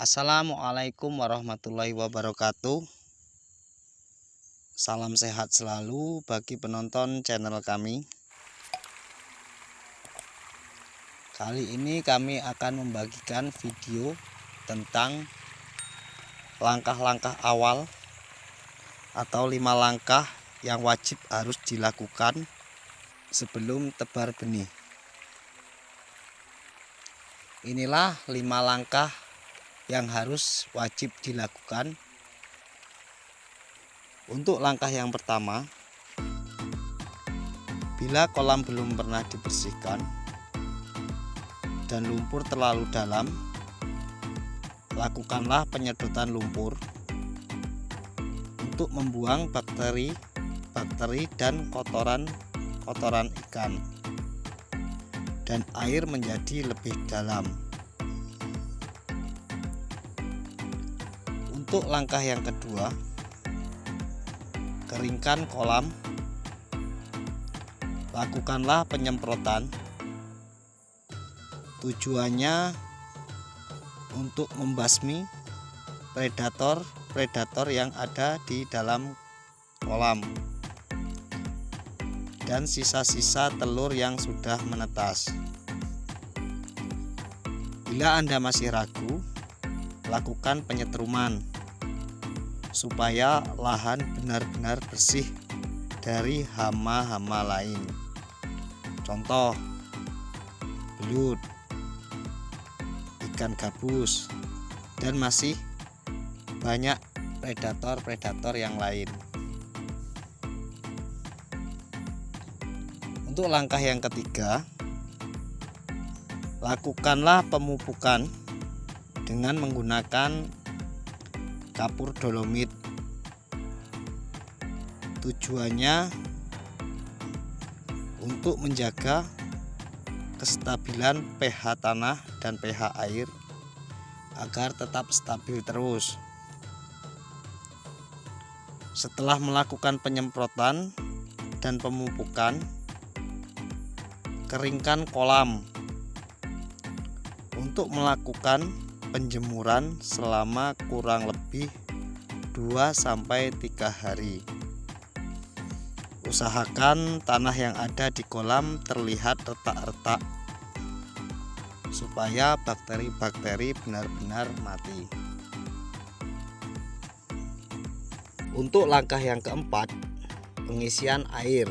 Assalamualaikum warahmatullahi wabarakatuh. Salam sehat selalu bagi penonton channel kami. Kali ini kami akan membagikan video tentang langkah-langkah awal atau lima langkah yang wajib harus dilakukan sebelum tebar benih. Inilah lima langkah yang harus wajib dilakukan. Untuk langkah yang pertama bila kolam belum pernah dibersihkan dan lumpur terlalu dalam lakukanlah penyedotan lumpur untuk membuang bakteri bakteri dan kotoran kotoran ikan dan air menjadi lebih dalam Untuk langkah yang kedua, keringkan kolam. Lakukanlah penyemprotan. Tujuannya untuk membasmi predator-predator yang ada di dalam kolam dan sisa-sisa telur yang sudah menetas. Bila Anda masih ragu, lakukan penyetruman supaya lahan benar-benar bersih dari hama-hama lain. Contoh, belut, ikan gabus, dan masih banyak predator-predator yang lain. Untuk langkah yang ketiga, lakukanlah pemupukan dengan menggunakan kapur dolomit. Tujuannya untuk menjaga kestabilan pH tanah dan pH air agar tetap stabil terus. Setelah melakukan penyemprotan dan pemupukan keringkan kolam. Untuk melakukan penjemuran selama kurang lebih 2 sampai 3 hari. Usahakan tanah yang ada di kolam terlihat retak-retak supaya bakteri-bakteri benar-benar mati. Untuk langkah yang keempat, pengisian air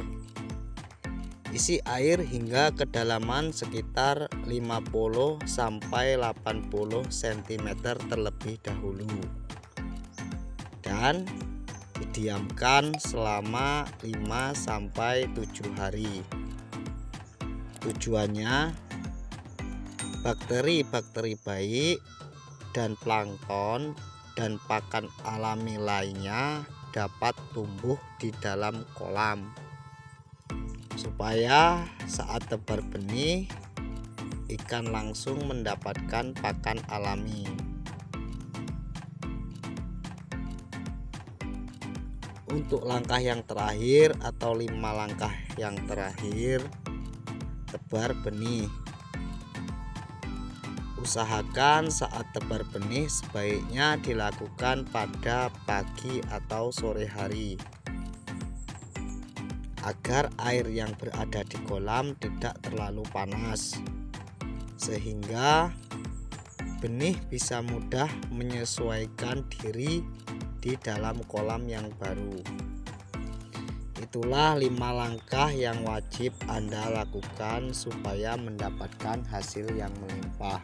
isi air hingga kedalaman sekitar 50 sampai 80 cm terlebih dahulu. Dan didiamkan selama 5 sampai 7 hari. Tujuannya bakteri-bakteri baik dan plankton dan pakan alami lainnya dapat tumbuh di dalam kolam supaya saat tebar benih ikan langsung mendapatkan pakan alami. Untuk langkah yang terakhir atau lima langkah yang terakhir tebar benih. Usahakan saat tebar benih sebaiknya dilakukan pada pagi atau sore hari agar air yang berada di kolam tidak terlalu panas sehingga benih bisa mudah menyesuaikan diri di dalam kolam yang baru. Itulah lima langkah yang wajib Anda lakukan supaya mendapatkan hasil yang melimpah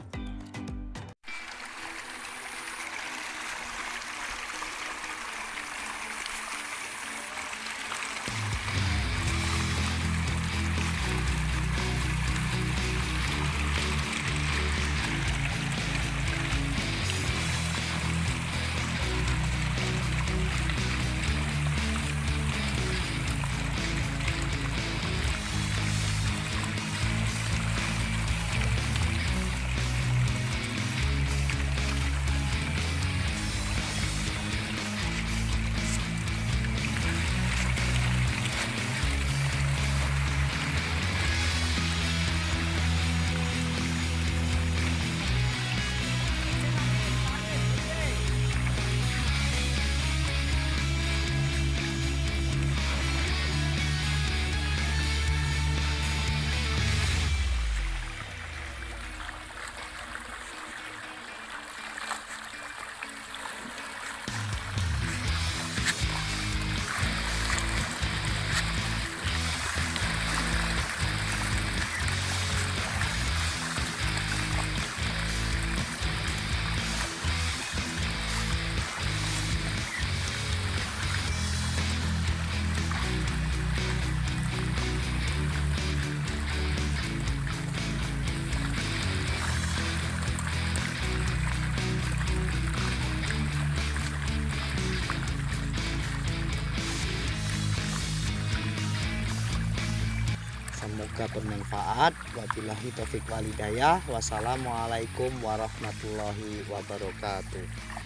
semoga bermanfaat. Wabillahi taufik walidayah wassalamualaikum warahmatullahi wabarakatuh